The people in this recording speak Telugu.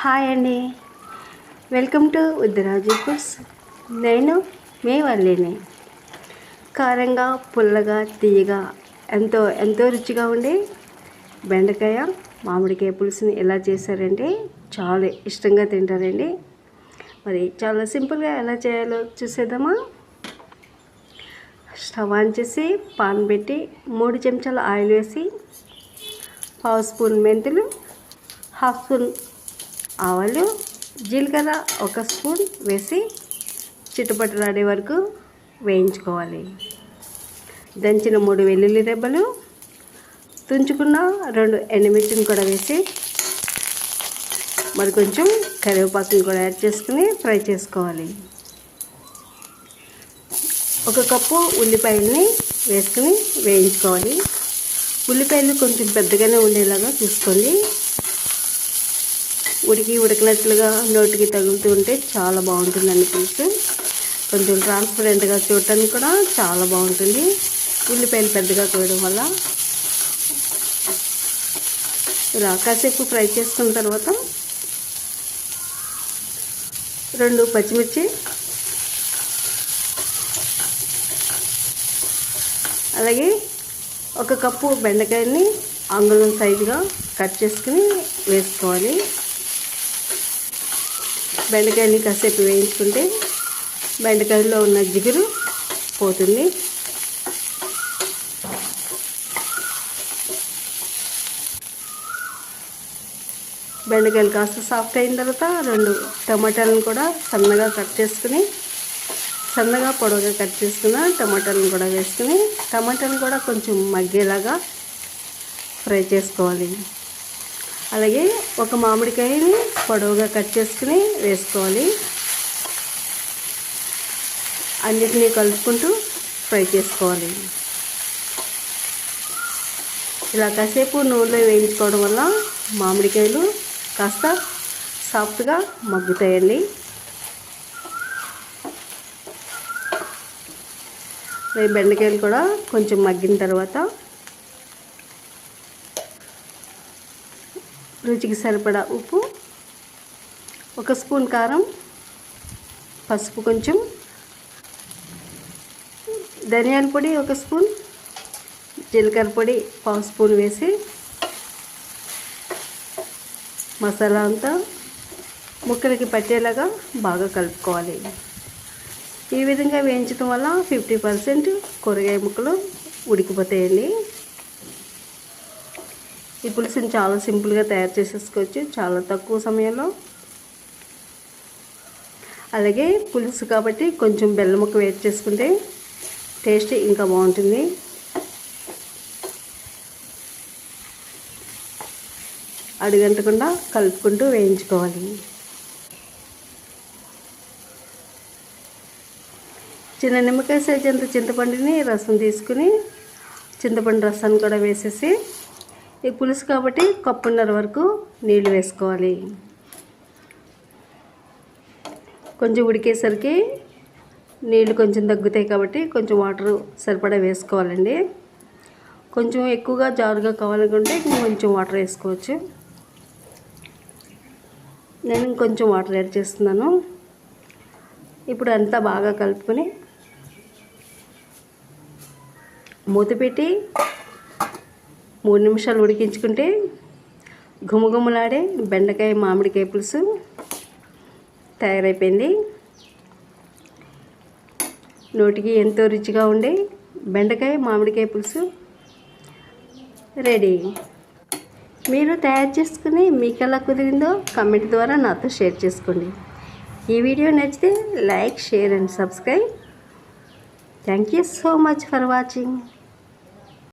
హాయ్ అండి. వెల్కమ్ టు ఉద్దరాజు ఫుడ్స్ నేను మీ వల్లిని. కారంగా పుల్లగా తీయగా ఎంతో ఎంతో రుచిగా ఉండే బెండకాయ మామిడికాయ పులుసుని ఎలా చేశారంటే చాలా ఇష్టంగా తింటారండి. మరి చాలా సింపుల్గా ఎలా చేయాలో చూసేద్దామా? స్టవ్ ఆన్ చేసి పాన్ పెట్టి మూడు చెంచాల ఆయిల్ వేసి పావు స్పూన్ మెంతులు హాఫ్ స్పూన్ ఆవాలు జీలకర్ర ఒక స్పూన్ వేసి చిట్టుపట్టలాడే వరకు వేయించుకోవాలి. దంచిన మూడు వెల్లుల్లి రెబ్బలు తుంచుకున్న రెండు ఎండుమిర్చిని కూడా వేసి మరి కొంచెం కరివేపాకుని కూడా యాడ్ చేసుకుని ఫ్రై చేసుకోవాలి. ఒక కప్పు ఉల్లిపాయలని వేసుకుని వేయించుకోవాలి. ఉల్లిపాయలు కొంచెం పెద్దగానే ఉండేలాగా చూసుకోండి. ఉడికి ఉడికినట్లుగా నోటికి తగులుతూ ఉంటే చాలా బాగుంటుందండి పులుసు కొంచెం ట్రాన్స్పరెంట్గా చూడటానికి కూడా చాలా బాగుంటుంది. ఉల్లిపాయలు పెద్దగా కోయడం వల్ల. ఇలా కాసేపు ఫ్రై చేసుకున్న తర్వాత రెండు పచ్చిమిర్చి అలాగే ఒక కప్పు బెండకాయని అంగుళం సైజుగా కట్ చేసుకుని వేసుకోవాలి. బెండకాయని కాసేపు వేయించుకుంటే బెండకాయలో ఉన్న జిగురు పోతుంది. బెండకాయలు కాస్త సాఫ్ట్ అయిన తర్వాత రెండు టమాటాలను కూడా సన్నగా కట్ చేసుకుని సన్నగా పొడవుగా కట్ చేసుకున్న టమాటాలను కూడా వేసుకుని టమాటాలు కూడా కొంచెం మగ్గేలాగా ఫ్రై చేసుకోవాలి. అలాగే ఒక మామిడికాయని పొడవుగా కట్ చేసుకుని వేసుకోవాలి. అన్నిటినీ కలుపుకుంటూ ఫ్రై చేసుకోవాలి. ఇలా కాసేపు నూనెలో వేయించుకోవడం వల్ల మామిడికాయలు కాస్త సాఫ్ట్గా మగ్గుతాయండి. బెండకాయలు కూడా కొంచెం మగ్గిన తర్వాత రుచికి సరిపడా ఉప్పు ఒక స్పూన్ కారం పసుపు కొంచెం ధనియాల పొడి ఒక స్పూన్ జీలకర్ర పొడి పావు స్పూన్ వేసి మసాలా అంతా ముక్కలకి పట్టేలాగా బాగా కలుపుకోవాలి. ఈ విధంగా వేయించడం వల్ల ఫిఫ్టీ పర్సెంట్ కూరగాయ ముక్కలు ఉడికిపోతాయండి. ఈ పులుసుని చాలా సింపుల్గా తయారు చేసేసుకోవచ్చు చాలా తక్కువ సమయంలో. అలాగే పులుసు కాబట్టి కొంచెం బెల్లం ముక్క వేట్ చేసుకుంటే టేస్ట్ ఇంకా బాగుంటుంది. అడుగంటకుండా కలుపుకుంటూ వేయించుకోవాలి. చిన్న నిమ్మకాయ సైజ్ అంత చింతపండుని రసం తీసుకుని చింతపండు రసాన్ని కూడా వేసేసి ఈ పులుసు కాబట్టి కప్పున్నర వరకు నీళ్ళు వేసుకోవాలి. కొంచెం ఉడికేసరికి నీళ్ళు కొంచెం తగ్గుతాయి కాబట్టి కొంచెం వాటర్ సరిపడా వేసుకోవాలండి. కొంచెం ఎక్కువగా జారుగా కావాలనుకుంటే కొంచెం వాటర్ వేసుకోవచ్చు. నేను ఇంకొంచెం వాటర్ యాడ్ చేస్తున్నాను. ఇప్పుడు అంతా బాగా కలుపుకొని మూత పెట్టి మూడు నిమిషాలు ఉడికించుకుంటే గుమగుమలాడే బెండకాయ మామిడికాయ పులుసు తయారైపోయింది. నోటికి ఎంతో రుచిగా ఉండే బెండకాయ మామిడికాయ పులుసు రెడీ. మీరు తయారు చేసుకుని మీకు ఎలా కుదిరిందో కమెంట్ ద్వారా నాతో షేర్ చేసుకోండి. ఈ వీడియో నచ్చితే like share and subscribe. Thank you so much for watching.